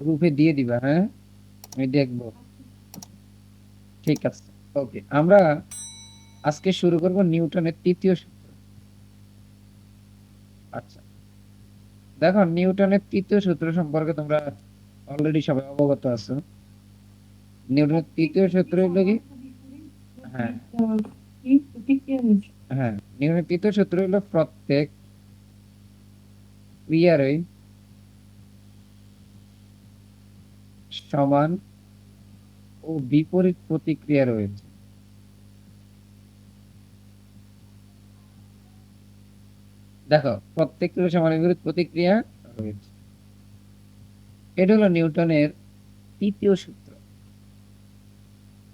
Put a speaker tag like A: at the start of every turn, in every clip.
A: রূপে দিয়ে দিবা হ্যাঁ? আমি দেখব। ঠিক আছে। ওকে আমরা আজকে শুরু করব নিউটনের তৃতীয় সূত্র। আচ্ছা। দেখো, নিউটনের তৃতীয় সূত্র সম্পর্কে তোমরা অলরেডি সবাই অবগত আছো। নিউটনের তৃতীয় সূত্র হলো কি? হ্যাঁ। হ্যাঁ নিউটনের তৃতীয় সূত্র হলো প্রত্যেক ক্রিয়ারই সমান ও বিপরীত প্রতিক্রিয়া রয়েছে। দেখো প্রত্যেক ক্রিয়া সমান বিপরীত প্রতিক্রিয়া রয়েছে। এটা হলো নিউটনের তৃতীয় সূত্র।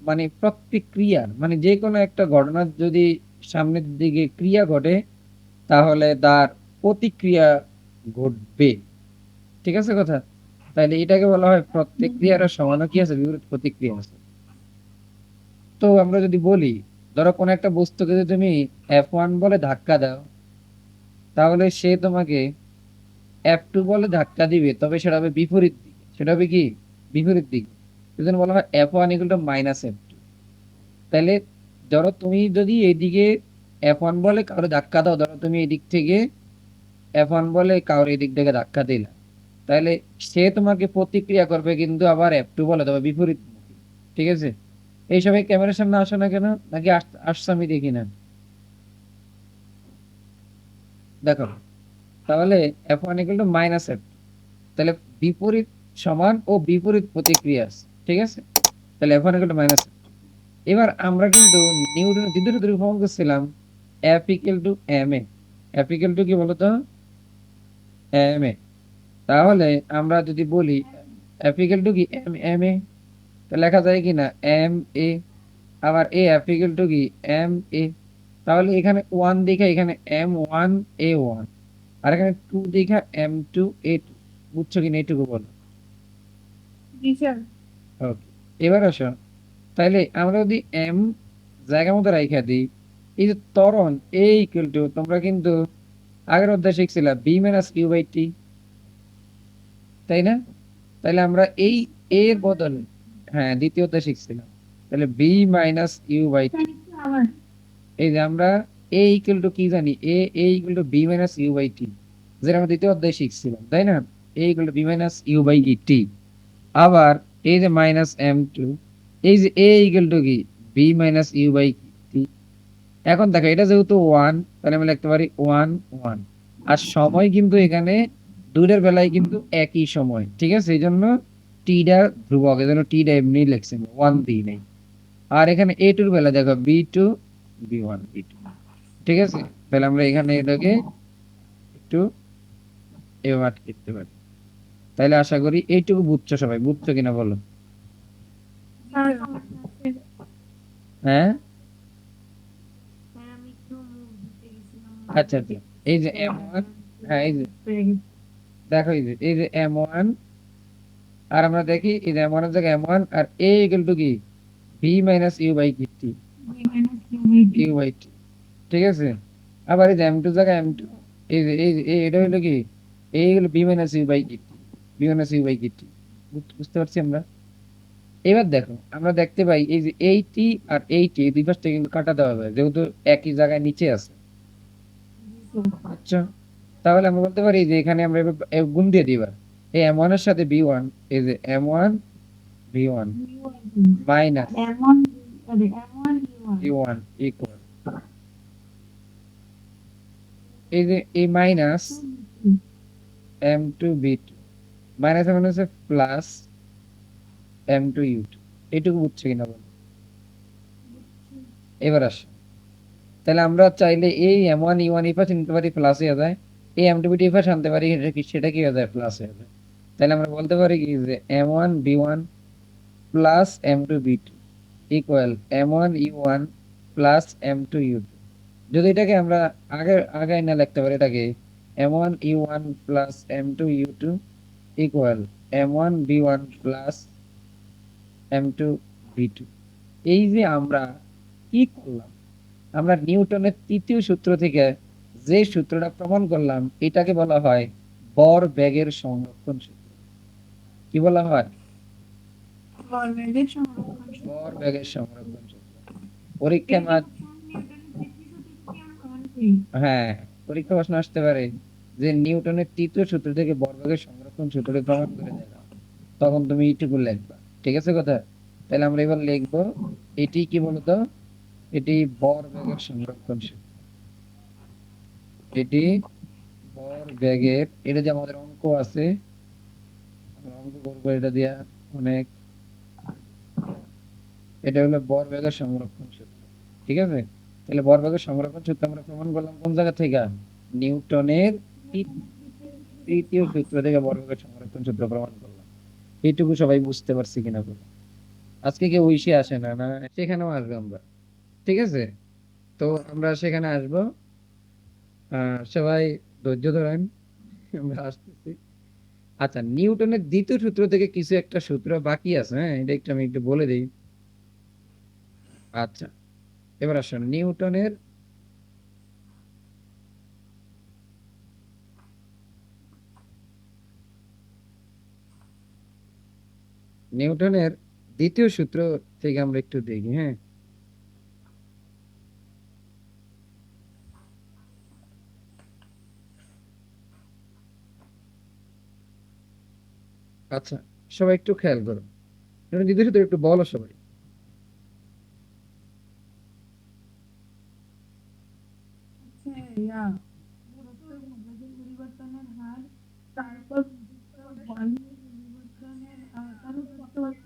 A: মানে প্রত্যেক ক্রিয়ার মানে যে কোনো একটা ঘটনার যদি সামনের দিকে ক্রিয়া ঘটে, তাহলে তার প্রতিক্রিয়া ঘটবে। ঠিক আছে কথা? তাহলে এটাকে বলা হয় প্রত্যেক ক্রিয়ার সমান কি আছে? বিপরীত প্রতিক্রিয়া আছে। তো আমরা যদি বলি ধরো কোন একটা বস্তুকে যদি তুমি এফ ওয়ান বলে ধাক্কা দাও তাহলে সে তোমাকে এফ টু বলে ধাক্কা দিবে তবে সেটা হবে বিপরীত দিকে। সেটা হবে কি? বিপরীত দিকে। সেজন্য বলা হয় F one equal to minus F two তাহলে ধরো তুমি যদি এইদিকে এফ ওয়ান বলে কারও ধাক্কা দাও ধরো তুমি এদিক থেকে এফ ওয়ান বলে কারোর এদিক থেকে ধাক্কা দিলা। তাহলে সে তোমাকে প্রতিক্রিয়া করবে কিন্তু আবার এফ টু বলে, তবে বিপরীত ঠিক আছে? এই সবাই ক্যামেরার সামনে আসো না কেন? নাকি আস- আসছো আমি দেখি না? দেখো, তাহলে F one equal to minus F তাহলে বিপরীত সমান ও বিপরীত প্রতিক্রিয়া আছে, ঠিক আছে? তাহলে F one equal to minus এবার আমরা কিন্তু নিউটনের দ্বিতীয় সূত্র প্রমাণ করছিলাম F equal to M A F equal to কি বলতো? এম এ তাহলে আমরা যদি বলি ইকুয়াল টু কি? এম এম এ তো লেখা যায় কি না? এম এ আবার এ ইকুয়াল টু কি? এম এ তাহলে এখানে ওয়ান দেখা এখানে এম ওয়ান এ ওয়ান আর এখানে টু দেখা এম টু এ টু বুঝছ কিনা এইটুকু বলো। ওকে এবার আসো। তাহলে আমরা যদি এম জায়গা মতো রাইখা দিই এই যে ত্বরণ এ ইকুয়াল টু তোমরা কিন্তু আগের অধ্যায় শিখছিলা B minus Q by T তাই না? তাহলে আমরা এই এ এর বদলে হ্যাঁ দ্বিতীয় অধ্যায় শিখছিলাম। তাহলে B minus U by T এই যে আমরা এ ইকুয়াল টু কি জানি? A A equal to B minus U by T যেটা আমরা দ্বিতীয় অধ্যায় শিখছিলাম তাই না? A equal to B minus U by T আবার এই যে মাইনাস এম টু এই যে এ ইকুয়াল টু কি? B minus U by T এখন দেখো এটা যেহেতু ওয়ান তাহলে আমি লিখতে পারি ওয়ান ওয়ান আর সময় কিন্তু এখানে দুইটার বেলায় কিন্তু একই সময়, ঠিক আছে? এই জন্য টিটা ধ্রুবক এই জন্য টিটা এমনি লিখছি ওয়ান দিই নাই। আর এখানে এ টুর বেলা দেখো B two B one B two ঠিক আছে? তাহলে আমরা এখানে এটাকে একটু এবার করতে পারি। তাহলে আশা করি এইটুকু বুঝছ সবাই, বুঝছ কিনা বলো? হ্যাঁ? আচ্ছা আচ্ছা। এই যে হ্যাঁ এই যে দেখো এই যে এম ওয়ান আর আমরা দেখি এই যে এম জায়গায় এম ওয়ান আর এ ইকুয়াল টু কি? V minus U by T U by T ঠিক আছে? আবার এই যে এম টু জায়গায় এম টু এই যে এই এটা হলো কি? হলো B minus U by T B minus U by T বুঝতে পারছি আমরা? এবার দেখো আমরা দেখতে পাই এই যে এইটি আর এইটি এই দুই পাশটা কিন্তু কাটা দেওয়া হবে যেহেতু একই জায়গায় নিচে আছে। আচ্ছা। তাহলে আমরা বলতে পারি যে এখানে আমরা গুণ দিয়ে দিই এবার। এই এম ওয়ানের সাথে বি ওয়ান এই যে M one B one minus B one equal এই যে এই minus M two B two minus M হচ্ছে plus M two U two বুঝছে কিনা বল? এবার আসো। তাহলে আমরা চাইলে এই এম ওয়ান ই ওয়ান পাশে নিতে পারি প্লাস হয়ে যায়। এই এম টু বি পারি কি, সেটা কি হয়ে যায় প্লাস তাহলে আমরা বলতে পারি কি যে M one B one plus M two B two equal M one U one plus M two U two যদি এটাকে আমরা আগে আগে না লিখতে পারি, এটাকে M one U one plus M two U two equal M one B one plus M two B two এই যে আমরা কি করলাম? আমরা নিউটনের তৃতীয় সূত্র থেকে যে সূত্রটা প্রমাণ করলাম এটাকে বলা হয় বর ব্যাগের সংরক্ষণ সূত্র। কি বলা হয়?
B: সূত্র।
A: ভর বেগের সংরক্ষণ সূত্র। পরীক্ষা হ্যাঁ পরীক্ষা প্রশ্ন আসতে পারে যে নিউটনের তৃতীয় সূত্র থেকে ভরবেগের সংরক্ষণ সূত্রটি প্রমাণ করে দেখাও তখন তুমি এইটুকু লিখবা। ঠিক আছে কথা? তাহলে আমরা এবার লিখব এটি কি বলতো? এটি ভরবেগের সংরক্ষণ সূত্র। এটি ভরবেগের এটা যে আমাদের অঙ্ক আছে অঙ্ক করব, এটা দিয়া অনেক। এটা হলো ভরবেগের সংরক্ষণ সূত্র, ঠিক আছে? তাহলে ভরবেগের সংরক্ষণ সূত্র আমরা প্রমাণ করলাম কোন জায়গা থেকে? নিউটনের তৃতীয় সূত্র থেকে ভরবেগের সংরক্ষণ সূত্র প্রমাণ করলাম। এইটুকু সবাই বুঝতে পারছি কিনা বলো? আজকে কেউ উইসে আসে না না, সেখানেও আসব আমরা, ঠিক আছে? তো আমরা সেখানে আসব। সবাই ধৈর্য ধরেন, আমরা আসতেছি। আচ্ছা নিউটনের দ্বিতীয় সূত্র থেকে কিছু একটা সূত্র বাকি আছে হ্যাঁ? এটা একটু আমি একটু বলে দিই। আচ্ছা এবার আসুন, নিউটনের নিউটনের দ্বিতীয় সূত্র থেকে আমরা একটু দেখি হ্যাঁ? আচ্ছা সবাই একটু খেয়াল করো। দ্বিতীয় সূত্র একটু বলো সবাই।
B: তারপর হয়েছে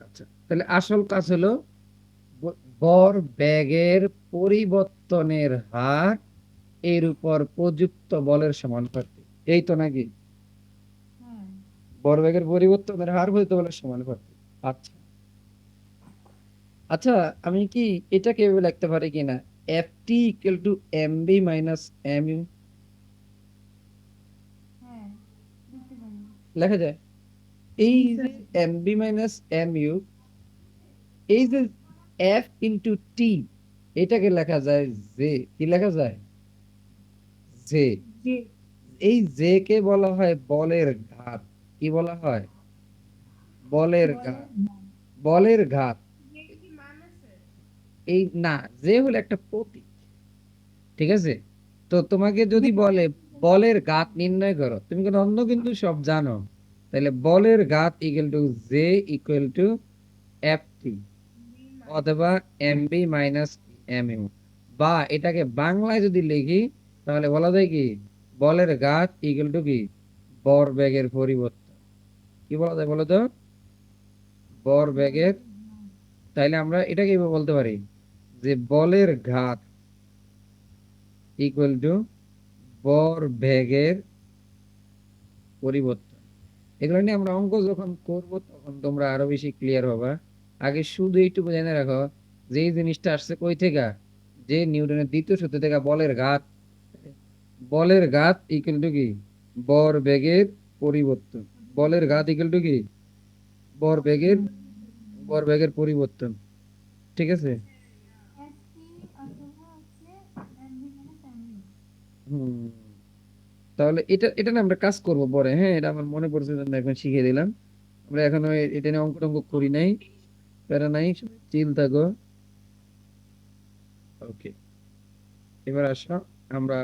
A: আচ্ছা তাহলে আসল কাজ হলো বর ব্যাগের পরিবর্তনের হার এর উপর প্রযুক্ত বলের সমানুপাতিক এই তো নাকি?
B: হ্যাঁ।
A: ভর বেগের পরিবর্তনের হার প্রযুক্ত বলের সমানুপাতিক আচ্ছা। আচ্ছা আমি কি এটাকে এভাবে লিখতে পারি কিনা? F T equal to M B minus M U
B: হ্যাঁ
A: লেখা যায়? এই যে M B minus M U এই যে এফ ইন্টু টি এটাকে লেখা যায় জে কি লেখা যায়? জে।
B: যে
A: এই জে কে বলা হয় বলের ঘাত কি বলা হয়? বলের ঘাত। বলের ঘাত। এই না জে হলো একটা প্রতীক ঠিক আছে? তো তোমাকে যদি বলে বলের ঘাত নির্ণয় করো তুমি কিন্তু অন্য কিন্তু সব জানো। তাহলে বলের ঘাত equal to J equal to F T অথবা M B minus M U. বা এটাকে বাংলায় যদি লিখি তাহলে বলা যায় কি? বলের ঘাত ইকুয়াল টু কি? বর বেগের পরিবর্তন কি বলা যায় বলো তো? বর বেগের। তাইলে আমরা এটাকে এভাবে বলতে পারি যে বলের ঘাত ইকুয়াল টু বর বেগের পরিবর্তন এগুলো নিয়ে আমরা অঙ্ক যখন করব, তখন তোমরা আরও বেশি ক্লিয়ার হবা। আগে শুধু এইটুকু জেনে রাখো যে এই জিনিসটা আসছে কই থেকে? যে নিউটনের দ্বিতীয় সূত্র থেকে বলের ঘাত। বলের ঘাত ইকুয়াল টু কি? বর বেগের পরিবর্তন। বলের ঘাত ইকুয়াল টু কি? বর বেগের বর বেগের পরিবর্তন। ঠিক আছে? তাহলে এটা এটা না আমরা কাজ করব পরে হ্যাঁ? এটা আমার মনে পড়ছে এখন শিখিয়ে দিলাম। আমরা এখনও এটা নিয়ে অঙ্ক টঙ্ক করি নাই, প্যারা নাই চিল থাকো ওকে। এবার আসো, আমরা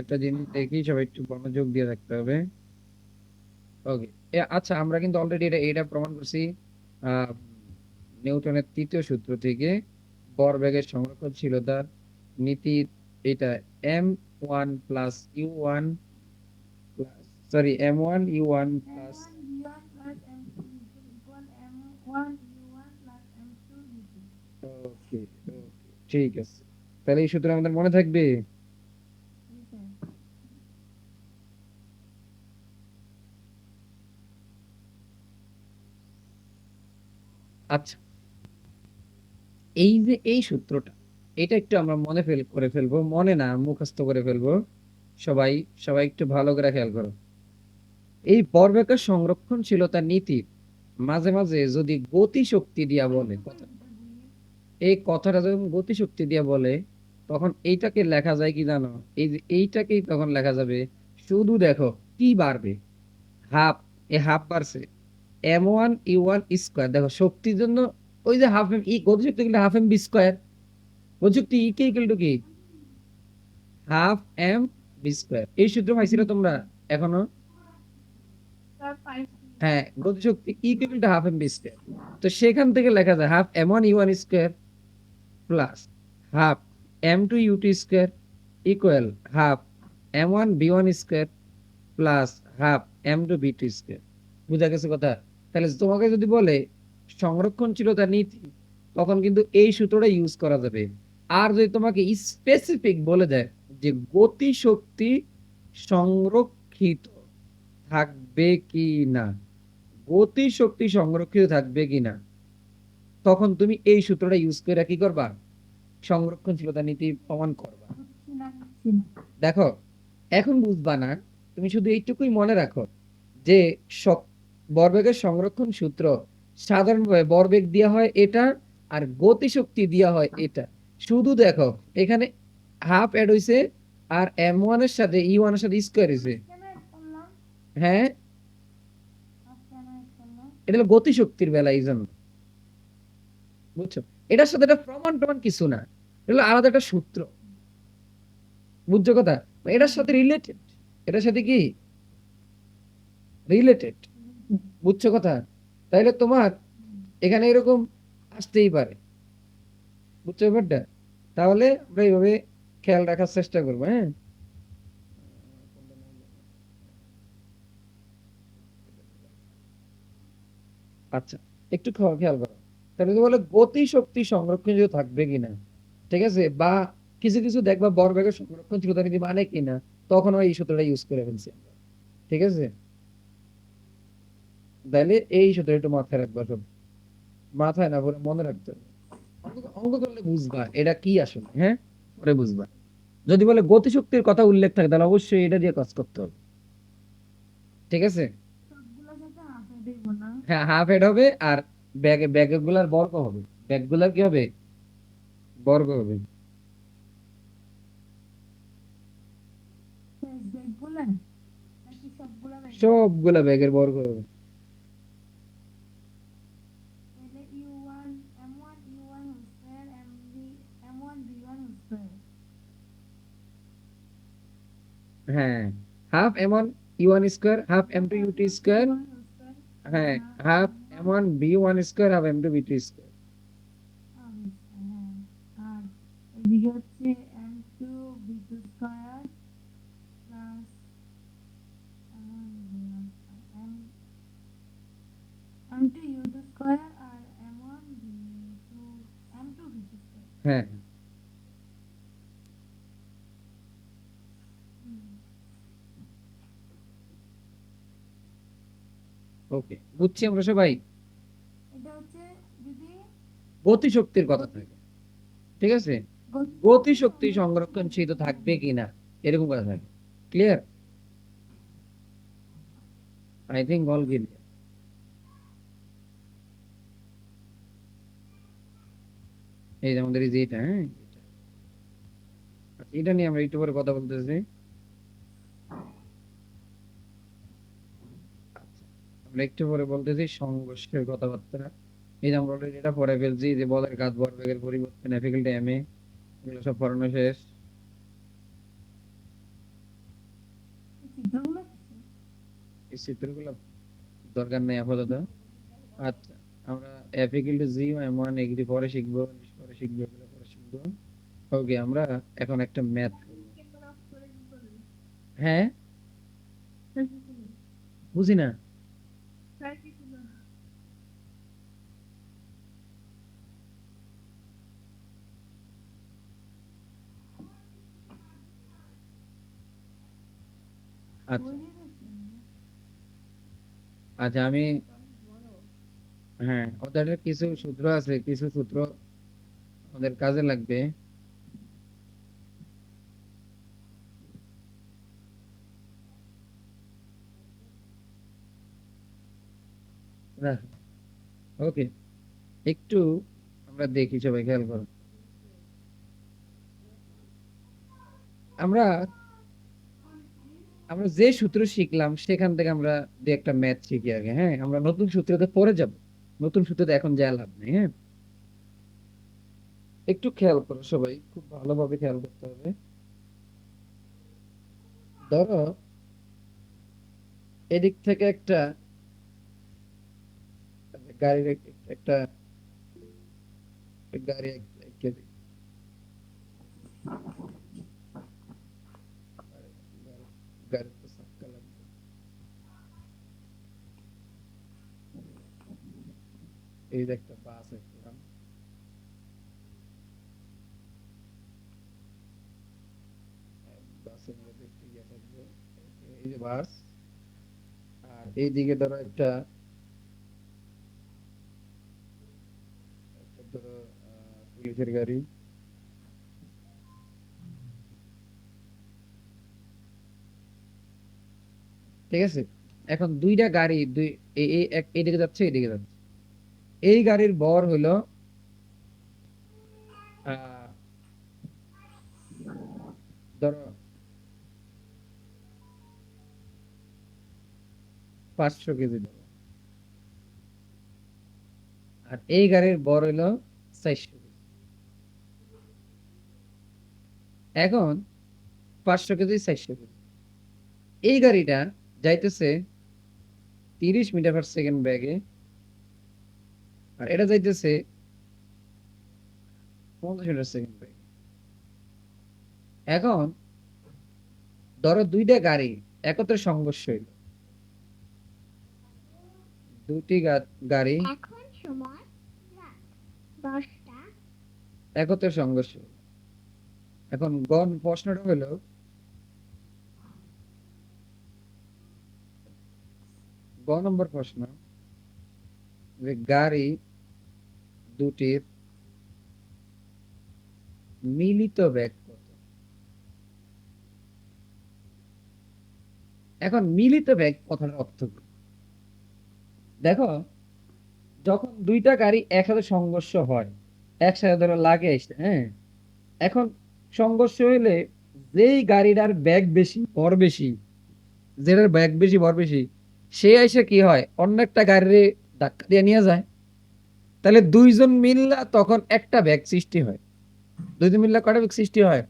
A: একটা জিনিস দেখি সবাই একটু মনোযোগ দিয়ে রাখতে হবে। ওকে আচ্ছা আমরা কিন্তু অলরেডি এটা এটা প্রমাণ করছি নিউটনের তৃতীয় সূত্র থেকে ভরবেগের সংরক্ষণশীলতা নীতি এটা M one plus U one sorry M one U one plus
B: M1 V1 plus M1 U1 plus M2 V2
A: okay okay ঠিক আছে। তাহলে এই সূত্র আমাদের মনে থাকবে? আচ্ছা। এই যে এই সূত্রটা, এটা একটু আমরা মনে ফেল, করে ফেলব, মনে না, মুখস্থ করে ফেলব। সবাই সবাই একটু ভালো করে খেয়াল করো। এই ভরবেগের সংরক্ষণশীলতা নীতির মাঝে মাঝে যদি গতি শক্তি দিয়া বলে কথা এই কথাটা যখন গতি শক্তি দিয়া বলে, তখন এইটাকে লেখা যায় কি জানো? এই যে এইটাকেই তখন লেখা যাবে, শুধু দেখো কি বাড়বে। হাফ এ হাফ বাড়ছে। M one E one square দেখো শক্তির জন্য ওই যে হাফ এম ই গতিশক্তি কিন্তু হাফ এম বি স্কোয়ার গতিশক্তি ই কে ইকুয়াল টু কি? হাফ এম বি স্কোয়ার এই সূত্র পাইছিল তোমরা
B: এখনও?
A: হ্যাঁ গতিশক্তি equal to half M B square তো সেখান থেকে লেখা যায় half M one U one square plus half M two U two square equal half M one B one square plus half M two B two square বুঝা গেছে কথা? তাহলে তোমাকে যদি বলে সংরক্ষণশীলতা নীতি, তখন কিন্তু এই সূত্রটা ইউজ করা যাবে। আর যদি তোমাকে স্পেসিফিক বলে দেয় যে গতি শক্তি সংরক্ষিত থাকবে কি না গতি শক্তি সংরক্ষিত থাকবে কি না, তখন তুমি এই সূত্রটা ইউজ করে কি করবা? সংরক্ষণশীলতা নীতি প্রমাণ করবা। দেখো, এখন বুঝবা না, তুমি শুধু এইটুকুই মনে রাখো যে সক- ভরবেগের সংরক্ষণ সূত্র। সাধারণভাবে ভরবেগ দেওয়া হয় এটা আর গতিশক্তি দেওয়া হয় এটা। শুধু দেখো, এখানে হাফ অ্যাড হইছে আর এম ওয়ানের সাথে ই ওয়ানের সাথে স্কোয়ার
B: করলাম
A: হ্যাঁ? এটা হলো গতিশক্তির বেলা এই জন্য। বুঝছ? এটার সাথে এটা প্রমাণ প্রমাণ কিছু না। এটা হলো আলাদা একটা সূত্র। বুঝছ কথা? এটার সাথে রিলেটেড এটার সাথে কি? রিলেটেড বুঝছ কথা? তাইলে তোমার এখানে এরকম আসতেই পারে। বুঝছ ব্যাপারটা? তাহলে আমরা এইভাবে খেয়াল রাখার চেষ্টা করব হ্যাঁ? আচ্ছা একটু খেয়াল করো। তাহলে বলে গতি শক্তি সংরক্ষণশীল থাকবে কিনা, ঠিক আছে? বা কিছু কিছু দেখবা বরবেগের সংরক্ষণশীলতা নীতি মানে কিনা, তখন ওই সূত্রটা ইউজ করে ফেলছি ঠিক আছে? তাহলে এই সূত্রটা একটু মাথায় রাখবা সব মাথায় না পরে মনে রাখতে অঙ্ক- করলে বুঝবা এটা কি আসলে হ্যাঁ? পরে বুঝবা। যদি বলে গতিশক্তির কথা উল্লেখ থাকে তাহলে অবশ্যই এটা দিয়ে কাজ করতে হবে। ঠিক আছে? হ্যাঁ হাফ হেড হবে আর ব্যাগে ব্যাগগুলার বর্গ হবে। ব্যাগগুলার কি হবে? বর্গ হবে।
B: সবগুলা
A: ব্যাগের বর্গ হবে
B: তাহলে U one M one U one square M B M one B one square
A: হ্যাঁ half M one U one square half M two U T square হ্যাঁ half M one B one square half M two B two square
B: আর এদিকে হচ্ছে M two B two square plus M M two U two square আর M one B two M two B two square
A: হ্যাঁ। Okay বুঝছি আমরা সবাই?
B: এটা হচ্ছে যদি
A: গতিশক্তির কথা থাকে ঠিক আছে?
B: গতি-
A: গতিশক্তি সংরক্ষণশীল থাকবে কিনা এরকম কথা থাকে clear I think all clear এই যে আমাদের এই যে এটা হ্যাঁ? এটা নিয়ে আমরা একটু পরে কথা বলতেছি। আমরা একটু পরে বলতেছি সংঘর্ষের কথাবার্তা। এই যে আমরা already এটা পড়ে ফেলছি যে বলের কাজ ভরবেগের পরিবর্তন টাইমে এগুলো সব পড়ানো শেষ।
B: চিত্রগুলো
A: দরকার নেই আপাতত। আচ্ছা আমরা F G M one agree পরে শিখব পরে শিখব, এগুলো পরে শিখব। ওকে আমরা এখন একটা ম্যাথ হ্যাঁ? বুঝি না আচ্ছা। আচ্ছা আমি হ্যাঁ ওদের কিছু সূত্র আছে, কিছু সূত্র ওদের কাজে লাগবে। ওকে, একটু আমরা দেখি, সবাই খেয়াল করো। আমরা আমরা যে সূত্র শিখলাম, সেখান থেকে আমরা দু একটা ম্যাথ শিখি আগে হ্যাঁ? আমরা নতুন সূত্রতে পরে যাব। নতুন সূত্রতে এখন যা লাভ নেই হ্যাঁ? একটু খেয়াল করো সবাই, খুব ভালোভাবে খেয়াল করতে হবে। ধরো, এদিক থেকে একটা গাড়ির একটা গাড়ি এক- একে গাড়ি- গাড়ির তো চাক্কা লাগবে। এই একটা বাস ইয়ে থাকবে এই যে বাস। আর এইদিকে ধরো একটা ধরো পুলিশের গাড়ি। ঠিক আছে? এখন দুইটা গাড়ি, দুই, এই এই এদিকে যাচ্ছে এদিকে যাচ্ছে। এই গাড়ির বর হলো ধরো, পাঁচশো কেজি আর এই গাড়ির বর হলো চারশো এখন পাঁচশো কেজি, চারশো কেজি। এই গাড়িটা যাইতেছে তিরিশ মিটার পার সেকেন্ড ব্যাগে আর এটা যাইতেছে এখন ধরো দুইটা গাড়ি একত্রে সংঘর্ষ হইল। দুটি গা- গাড়ি একত্রে সংঘর্ষ হইল। এখন গণ প্রশ্নটা হলো গ নম্বর প্রশ্ন। যে গাড়ি দুটির মিলিত ব্যাগ কত? এখন মিলিত ব্যাগ কথাটার অর্থ কি? দেখো, যখন দুইটা গাড়ি একসাথে সংঘর্ষ হয়, একসাথে ধরো লাগে হ্যাঁ? এখন সংঘর্ষ হইলে যেই গাড়িটার ব্যাগ বেশি, ভর বেশি, যেটার ব্যাগ বেশি, ভর বেশি, সে এসে কি হয়? অন্য একটা গাড়ির ধাক্কা দিয়ে নিয়ে যায়। তাহলে দুইজন মিললা তখন একটা ব্যাগ সৃষ্টি হয়। দুইজন মিললা কটা ব্যাগ সৃষ্টি হয়?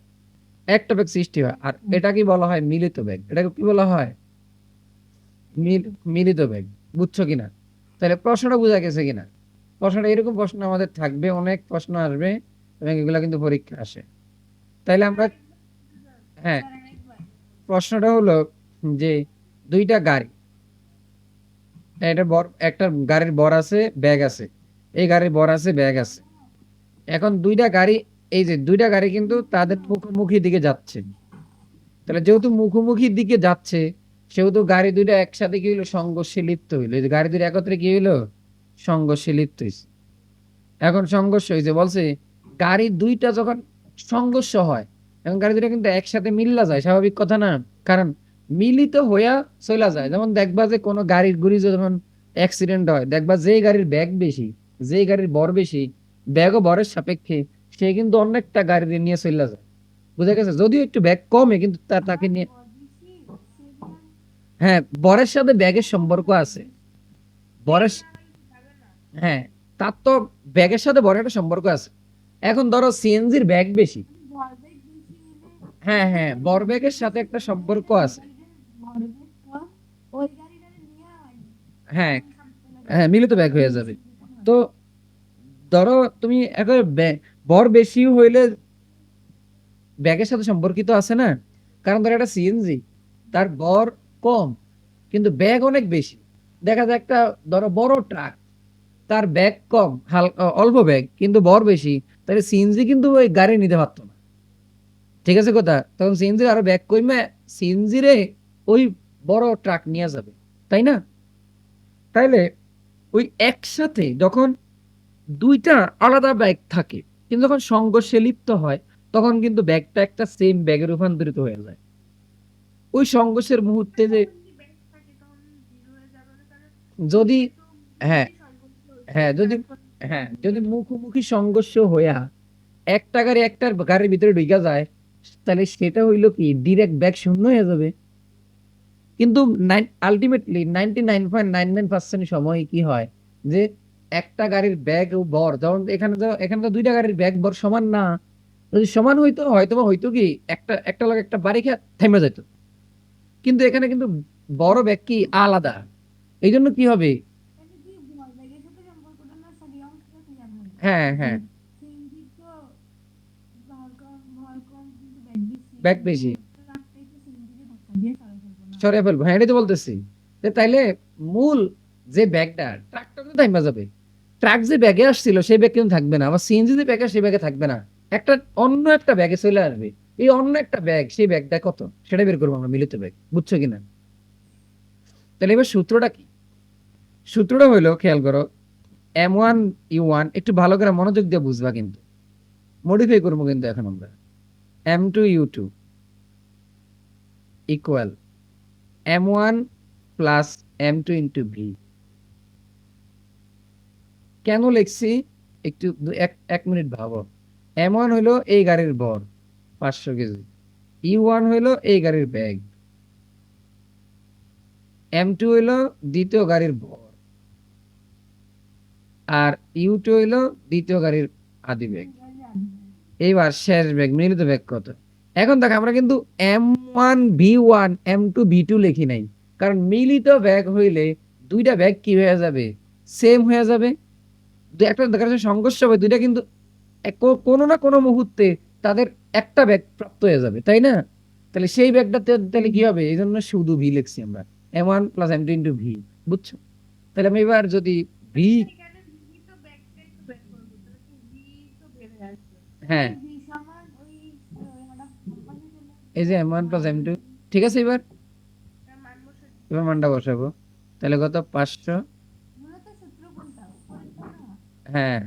A: একটা ব্যাগ সৃষ্টি হয়। আর এটা কি বলা হয় মিলিত ব্যাগ এটাকে কি বলা হয়? মিল- মিলিত ব্যাগ বুঝছ কিনা? তাহলে প্রশ্নটা বোঝা গেছে কিনা? প্রশ্নটা এরকম প্রশ্ন আমাদের থাকবে অনেক প্রশ্ন আসবে এবং এগুলা কিন্তু পরীক্ষা আসে। তাইলে আমরা হ্যাঁ। প্রশ্নটা হলো যে দুইটা গাড়ি এটা বর, একটা গাড়ির বর আছে ব্যাগ আছে। এই গাড়ির বর আছে ব্যাগ আছে। এখন দুইটা গাড়ি, এই যে দুইটা গাড়ি কিন্তু তাদের মুখোমুখি দিকে যাচ্ছে। তাহলে যেহেতু মুখোমুখি দিকে যাচ্ছে, সেহেতু গাড়ি দুইটা একসাথে কি হইল? সংঘর্ষে লিপ্ত হইল। গাড়ি দুইটা একত্রে কি হইল? সংঘর্ষে লিপ্ত হয়েছে এখন সংঘর্ষ হয়েছে বলছে, গাড়ি দুইটা যখন সংঘর্ষ হয়, এখন গাড়ি দুইটা কিন্তু একসাথে মিল্লা যায়, স্বাভাবিক কথা না? কারণ মিলিত হইয়া চলা যায়। যেমন দেখবা যে কোনো গাড়ির গুড়ি যখন অ্যাক্সিডেন্ট হয়, দেখবা যেই গাড়ির ব্যাগ বেশি, যেই গাড়ির বর বেশি ব্যাগ ও বরের সাপেক্ষে সে কিন্তু অনেকটা গাড়ি নিয়ে চলা যায়। বুঝা গেছে? যদিও একটু ব্যাগ কমে, কিন্তু তার তাকে নিয়ে হ্যাঁ বরের সাথে ব্যাগের সম্পর্ক আছে। বরের হ্যাঁ তার তো ব্যাগের সাথে বড় একটা সম্পর্ক আছে। এখন ধরো সিএনজির ব্যাগ বেশি। হ্যাঁ হ্যাঁ বর ব্যাগের সাথে একটা সম্পর্ক আছে।
B: হয়
A: হ্যাঁ মিলিত ব্যাগ হয়ে যাবে। তো ধরো তুমি একবার বর বেশি হইলে ব্যাগের সাথে সম্পর্কিত আছে না? কারণ ধরো একটা সিএনজি তার বর কম, কিন্তু ব্যাগ অনেক বেশি। দেখা যায় একটা ধরো বড় ট্রাক তার ব্যাগ কম হালকা অল্প ব্যাগ কিন্তু বর বেশি, তাহলে সিএনজি কিন্তু ওই গাড়ি নিতে পারতো না। ঠিক আছে কথা? তখন সিএনজি আরও ব্যাগ কমে সিএনজি রে ওই বড় ট্রাক নিয়ে যাবে, তাই না? তাইলে ওই একসাথে যখন দুইটা আলাদা ব্যাগ থাকে, কিন্তু যখন সংঘর্ষে লিপ্ত হয়, তখন কিন্তু ব্যাগটা একটা সেম ব্যাগে রূপান্তরিত হয়ে যায়। ওই সংঘর্ষের মুহূর্তে যে যদি হ্যাঁ হ্যাঁ যদি হ্যাঁ যদি মুখোমুখি সংঘর্ষ হইয়া একটা গাড়ি একটার গাড়ির ভিতরে ঢুকা যায় তাহলে সেটা হইল কি ডিরেক্ট ব্যাগ শূন্য হয়ে যাবে? কিন্তু ultimately ninety nine point nine nine percent সময় কি হয়? যে একটা গাড়ির ব্যাগ ও বর যেমন এখানে তো এখানে তো দুইটা গাড়ির ব্যাগ বর সমান না। যদি সমান হইতো হয়তো বা হইতো কি একটা একটা লোক একটা বাড়ি খেয়ে থেমে যেত কিন্তু এখানে কিন্তু বড় ব্যাগ কি আলাদা। এই জন্য কি হবে?
B: হয়
A: হ্যাঁ।
B: ভর ভর ব্যাগ বেশি।
A: সরে ফেলব। হ্যাঁ এটাই তো বলতেছি। যে তাইলে মূল যে ব্যাগটা ট্রাকটা কিন্তু থাইমা যাবে। ট্রাক যে ব্যাগে আসছিল, সেই ব্যাগ কিন্তু থাকবে না। আবার সিএনজি যে ব্যাগে, সেই ব্যাগে থাকবে না। একটা অন্য একটা ব্যাগে চলে আসবে। এই অন্য একটা ব্যাগ, সেই ব্যাগটা কত? সেটা বের করব আমরা মিলিত ব্যাগ। বুঝছ কিনা? তাহলে এবার সূত্রটা কি? সূত্রটা হইল, খেয়াল করো এম ওয়ান ইউ ওয়ান একটু ভালো করে মনোযোগ দিয়ে বুঝবা কিন্তু। মডিফাই করব কিন্তু এখন আমরা। M two U two equal M one plus M two into V কেন লিখছি? একটু এক মিনিট ভাবো। এম ওয়ান হইল এই গাড়ির বর, পাঁচশো কেজি। ই ওয়ান হইল এই গাড়ির ব্যাগ এম টু হইল দ্বিতীয় গাড়ির ভর আর ইউ টু হইল দ্বিতীয় গাড়ির আদি ব্যাগ এইবার শেষ ব্যাগ মিলিত ব্যাগ কত? এখন দেখ আমরা কিন্তু M one V one M two V two লিখি নাই। কারণ মিলিত ব্যাগ হইলে দুইটা ব্যাগ কি হয়ে যাবে? সেম হয়ে যাবে। একটা দেখা যাচ্ছে সংঘর্ষ হবে দুইটা কিন্তু কোনো না কোনো মুহূর্তে তাদের একটা ব্যাগ প্রাপ্ত হয়ে যাবে তাই না? তাহলে সেই ব্যাগটা তাহলে কি হবে? এই জন্য শুধু ভি লিখছি আমরা। M one plus M two into V বুঝছ? তাহলে আমি এবার যদি ভি
B: এখানে
A: এই যে M one plus M two ঠিক আছে এবার? এবার মানটা বসাবো। তাহলে কত? পাঁচশো। হ্যাঁ।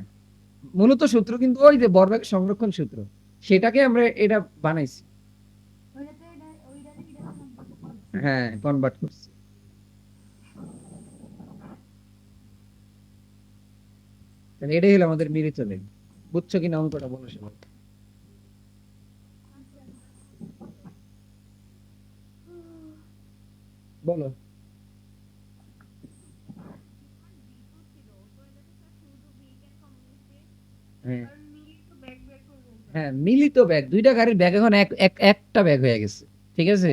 A: মূলত সূত্র কিন্তু ওই যে বরবেগ সংরক্ষণ সূত্র। সেটাকে আমরা এটা বানাইছি। হ্যাঁ কনভার্ট করছি। তাহলে এটাই হলো আমাদের মিলিত বেগ বুঝছ কিনা অঙ্কটা বলো সবাই। বলো। হ্যাঁ। হ্যাঁ মিলিত ব্যাগ দুইটা গাড়ির ব্যাগ এখন এক এক- একটা ব্যাগ হয়ে গেছে ঠিক আছে?